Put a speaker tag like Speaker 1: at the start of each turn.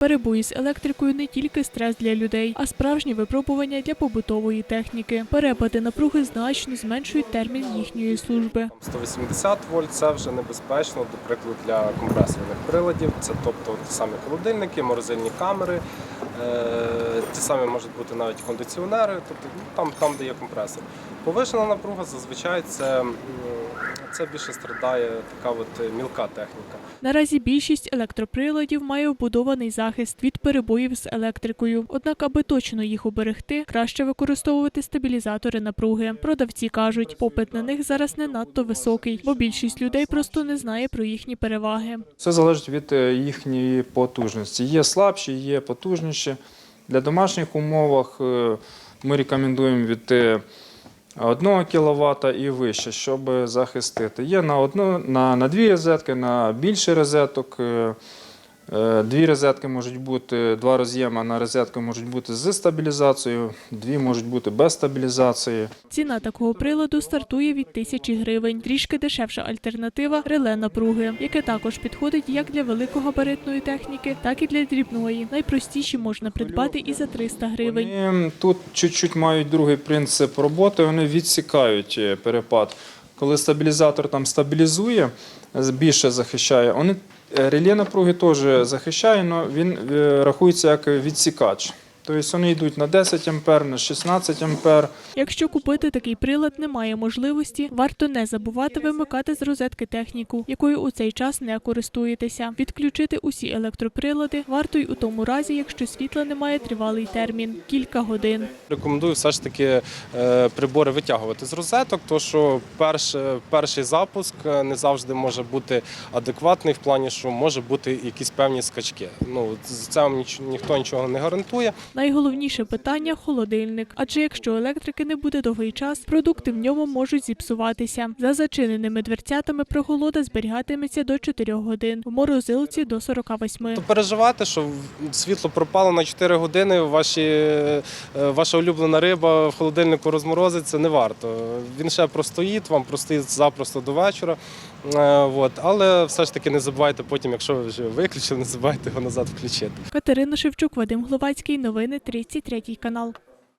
Speaker 1: Перебої з електрикою не тільки стрес для людей, а справжнє випробування для побутової техніки. Перепади напруги значно зменшують термін їхньої служби.
Speaker 2: 180 вольт це вже небезпечно, до прикладу, для компресорних приладів. Це тобто ті самі холодильники, морозильні камери, е, ті самі можуть бути навіть кондиціонери, тобто ну, там, там, де є компресор. Повишена напруга зазвичай це, це більше страдає така от е, мілка техніка.
Speaker 1: Наразі більшість електроприладів має вбудований захист від перебоїв з електрикою. Однак, аби точно їх уберегти, краще використовувати стабілізатори напруги. Продавці кажуть, попит на них зараз не надто високий, бо більшість людей просто не знає про їхні переваги.
Speaker 3: Все залежить від е, їхньої потужності. Є слабші, є потужніші. Для домашніх умовах е, ми рекомендуємо від 1 кВт і вище, щоб захистити. Є на одну, на, на дві розетки, на більше розеток. Е, Дві розетки можуть бути, два роз'єми на розетку можуть бути з стабілізацією, дві можуть бути без стабілізації.
Speaker 1: Ціна такого приладу стартує від тисячі гривень. Трішки дешевша альтернатива реле напруги, яке також підходить як для великогабаритної техніки, так і для дрібної. Найпростіші можна придбати і за 300 гривень.
Speaker 3: Вони тут чуть-чуть мають другий принцип роботи, вони відсікають е, перепад. Коли стабілізатор там стабілізує, більше захищає, вони е, реле напруги теж захищає, але він е, рахується як відсікач. Тобто вони йдуть на 10 ампер, на 16 ампер.
Speaker 1: Якщо купити такий прилад немає можливості, варто не забувати вимикати з розетки техніку, якою у цей час не користуєтеся. Відключити усі електроприлади варто й у тому разі, якщо світла немає тривалий термін кілька годин.
Speaker 2: Рекомендую все ж таки е, прибори витягувати з розеток, тому що перш, перший запуск е, не завжди може бути адекватний в плані, що може бути якісь певні скачки. Ну з цим ніч- ніхто нічого не гарантує.
Speaker 1: Найголовніше питання холодильник. Адже якщо електрики не буде довгий час, продукти в ньому можуть зіпсуватися. За зачиненими дверцятами прохолода зберігатиметься до 4 годин, в морозилці до 48.
Speaker 2: То переживати, що світло пропало на 4 години, ваші, е, ваша улюблена риба в холодильнику розморозиться, не варто. Він ще простоїть, вам простоїть запросто до вечора. Е, От. Але все ж таки не забувайте потім, якщо ви вже виключили, не забувайте його назад включити.
Speaker 1: Катерина Шевчук, Вадим Гловацький. Новини 33 канал.